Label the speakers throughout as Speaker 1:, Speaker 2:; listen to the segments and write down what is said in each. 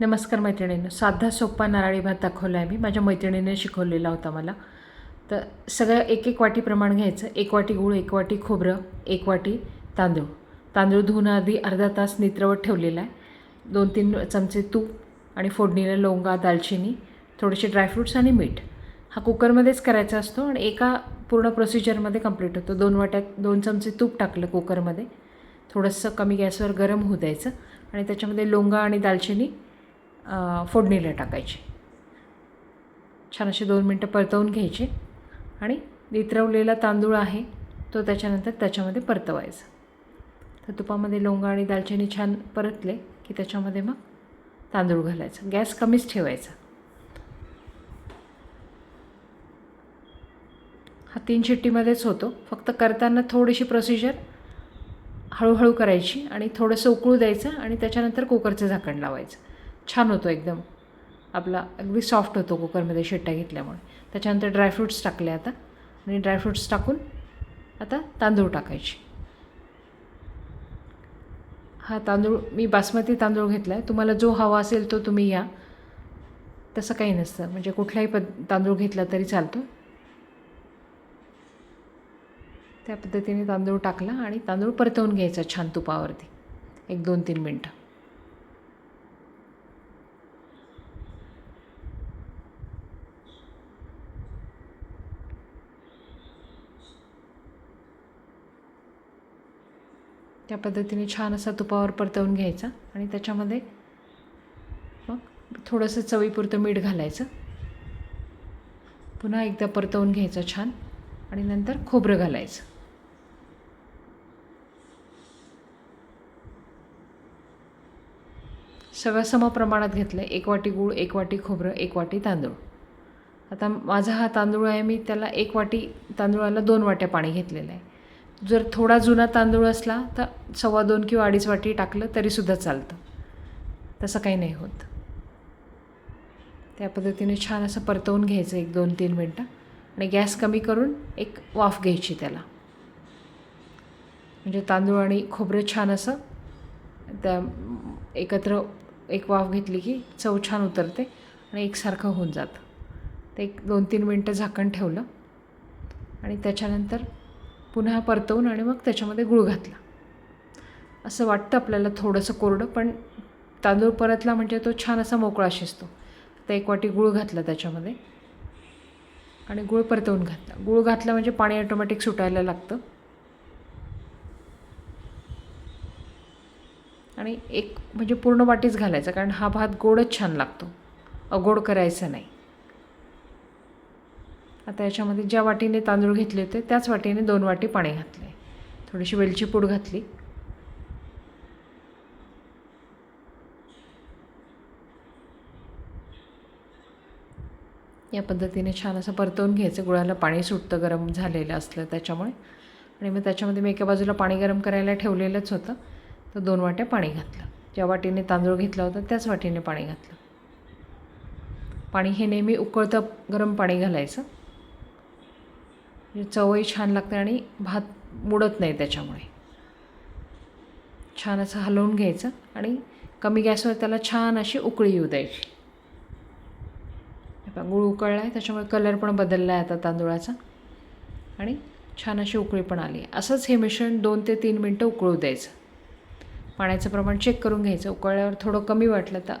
Speaker 1: नमस्कार मैत्रिणीनं साधा सोप्पा नारळी भात दाखवला आहे मी. माझ्या मैत्रिणीने शिकवलेला होता मला. तर सगळं एक एक वाटी प्रमाण घ्यायचं. एक वाटी गूळ एक वाटी खोबरं एक वाटी तांदूळ. तांदूळ धुवून आधी अर्धा तास नित्रवत ठेवलेला आहे. दोन तीन चमचे तूप आणि फोडणीला लवंगा दालचिनी थोडेसे ड्रायफ्रूट्स आणि मीठ. हा कुकरमध्येच करायचा असतो आणि एका पूर्ण प्रोसिजरमध्ये कंप्लीट होतो. दोन वाट्यात दोन चमचे तूप टाकलं कुकरमध्ये. थोडंसं कमी गॅसवर गरम होऊ द्यायचं आणि त्याच्यामध्ये लोंगा आणि दालचिनी फोडणीला टाकायची. छान असे दोन मिनटं परतवून घ्यायचे आणि वितरवलेला तांदूळ आहे तो त्याच्यानंतर त्याच्यामध्ये परतवायचा. तर तुपामध्ये लोंगा आणि दालचिनी छान परतले की त्याच्यामध्ये मग तांदूळ घालायचा. गॅस कमीच ठेवायचा. हा तीन शिट्टीमध्येच होतो. फक्त करताना थोडीशी प्रोसिजर हळूहळू करायची आणि थोडंसं उकळू द्यायचं आणि त्याच्यानंतर कुकरचं झाकण लावायचं. छान होतो एकदम. आपला अगदी सॉफ्ट होतो कुकरमध्ये शिट्ट्या घेतल्यामुळे. त्याच्यानंतर ड्रायफ्रूट्स टाकले आता. आणि ड्रायफ्रूट्स टाकून आता तांदूळ टाकायचे. हा तांदूळ मी बासमती तांदूळ घेतला आहे तुम्हाला जो हवा असेल तो तुम्ही या. तसं काही नसतं. म्हणजे कुठलाही पद तांदूळ घेतला तरी चालतो. त्या पद्धतीने तांदूळ टाकला आणि तांदूळ परतवून घ्यायचा छान तुपावरती. एक दोन तीन मिनटं. त्या पद्धतीने छान असा तुपावर परतवून घ्यायचा आणि त्याच्यामध्ये मग थोडंसं चवीपुरतं मीठ घालायचं. पुन्हा एकदा परतवून घ्यायचं छान आणि नंतर खोबरं घालायचं. सगळं सम प्रमाणात घेतलं. आहे एक वाटी गूळ एक वाटी खोबरं एक वाटी तांदूळ. आता माझा हा तांदूळ आहे मी त्याला एक वाटी तांदूळाला दोन वाट्या पाणी घेतलेलं आहे. जर थोडा जुना तांदूळ असला तर सव्वा दोन किंवा अडीच वाटी टाकलं तरीसुद्धा चालतं. तसं काही नाही होत. त्या पद्धतीने छान असं परतवून घ्यायचं एक दोन तीन मिनटं आणि गॅस कमी करून एक वाफ घ्यायची त्याला. म्हणजे तांदूळ आणि खोबरं छान असं त्या एकत्र एक वाफ घेतली की चव छान उतरते आणि एकसारखं होऊन जातं. ते एक दोन तीन मिनटं झाकण ठेवलं आणि त्याच्यानंतर पुन्हा परतवून आणि मग त्याच्यामध्ये गुळ घातला. असं वाटतं आपल्याला थोडंसं कोरडं पण तांदूळ परतला म्हणजे तो छान असा मोकळा शिजतो. आता एक वाटी गुळ घातला त्याच्यामध्ये. आणि गुळ परतवून घातला. गुळ घातला म्हणजे पाणी ऑटोमॅटिक सुटायला लागतं. आणि एक म्हणजे पूर्ण वाटीच घालायचा कारण हा भात गोडच छान लागतो. अगोड करायचा नाही. आता याच्यामध्ये ज्या वाटीने तांदूळ घेतले होते त्याच वाटीने दोन वाटी पाणी घातले. थोडीशी वेलची पूड घातली. या पद्धतीने छान असं परतवून घ्यायचं. गुळाला पाणी सुटतं गरम झालेलं असलं त्याच्यामुळे. आणि मग त्याच्यामध्ये मी एका बाजूला पाणी गरम करायला ठेवलेलंच होतं. तर दोन वाट्या पाणी घातलं. ज्या वाटीने तांदूळ घेतला होता त्याच वाटीने पाणी घातलं. पाणी हे नेहमी उकळतं गरम पाणी घालायचं. म्हणजे चवही छान लागते आणि भात मुडत नाही त्याच्यामुळे. छान असं हलवून घ्यायचं आणि कमी गॅसवर त्याला छान अशी उकळी येऊ द्यायची. आता गूळ उकळला आहे त्याच्यामुळे कलर पण बदलला आहे आता तांदूळाचा. आणि छान अशी उकळी पण आली. आहे असंच हे मिश्रण दोन ते तीन मिनटं उकळू द्यायचं. पाण्याचं प्रमाण चेक करून घ्यायचं. उकळल्यावर थोडं कमी वाटलं तर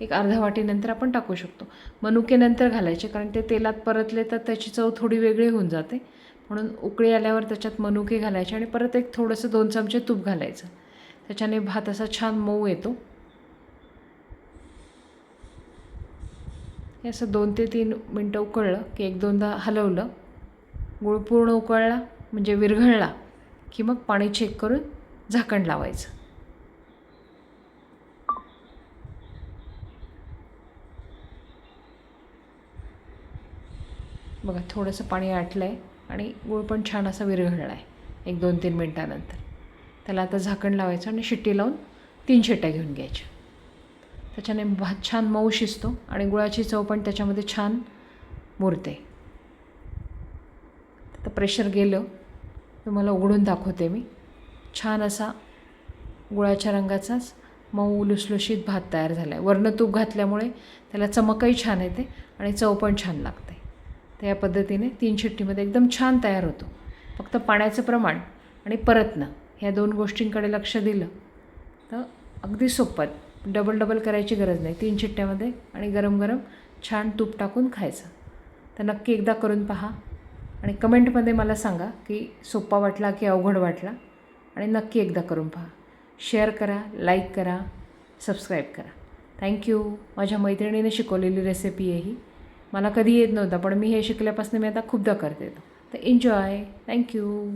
Speaker 1: एक अर्धा वाटीनंतर आपण टाकू शकतो. मनुकेनंतर घालायचे कारण ते तेलात परतले तर त्याची चव थोडी वेगळी होऊन जाते. म्हणून उकळी आल्यावर त्याच्यात मनुके घालायचे आणि परत एक थोडंसं दोन चमचे तूप घालायचं. त्याच्याने भात असा छान मऊ येतो. हे असं दोन ते तीन मिनटं उकळलं की एक दोनदा हलवलं. गुळ पूर्ण उकळला म्हणजे विरघळला की मग पाणी चेक करून झाकण लावायचं. बघा थोडंसं पाणी आटलं आहे आणि गुळ पण छान असा विरघळला आहे एक दोन तीन मिनटानंतर. त्याला आता झाकण लावायचं आणि शिट्टी लावून तीन शिट्ट्या घेऊन घ्यायच्या. त्याच्याने भात छान मऊ शिजतो आणि गुळाची चव पण त्याच्यामध्ये छान मुरते. आता प्रेशर गेलं तुम्हाला उघडून दाखवते मी. छान असा गुळाच्या रंगाचाच मऊ लुसलुशीत भात तयार झाला आहे वरनं तूप घातल्यामुळे त्याला चमकही छान येते आणि चव पण छान लागते. तर या पद्धतीने तीन शिट्टीमध्ये एकदम छान तयार होतो. फक्त पाण्याचं प्रमाण आणि परतनं ह्या दोन गोष्टींकडे लक्ष दिलं तर अगदी सोपं. डबल डबल करायची गरज नाही. तीन शिट्ट्यामध्ये आणि गरम गरम छान तूप टाकून खायचं. तर नक्की एकदा करून पहा आणि कमेंटमध्ये मला सांगा की सोपा वाटला की अवघड वाटला आणि नक्की एकदा करून पहा. शेअर करा लाईक करा सबस्क्राईब करा. थँक्यू. माझ्या मैत्रिणीने शिकवलेली रेसिपी आहे ही. मला कधी येत नव्हतं पण मी हे शिकल्यापासून मी आता खूपदा करते. तर एन्जॉय थँक्यू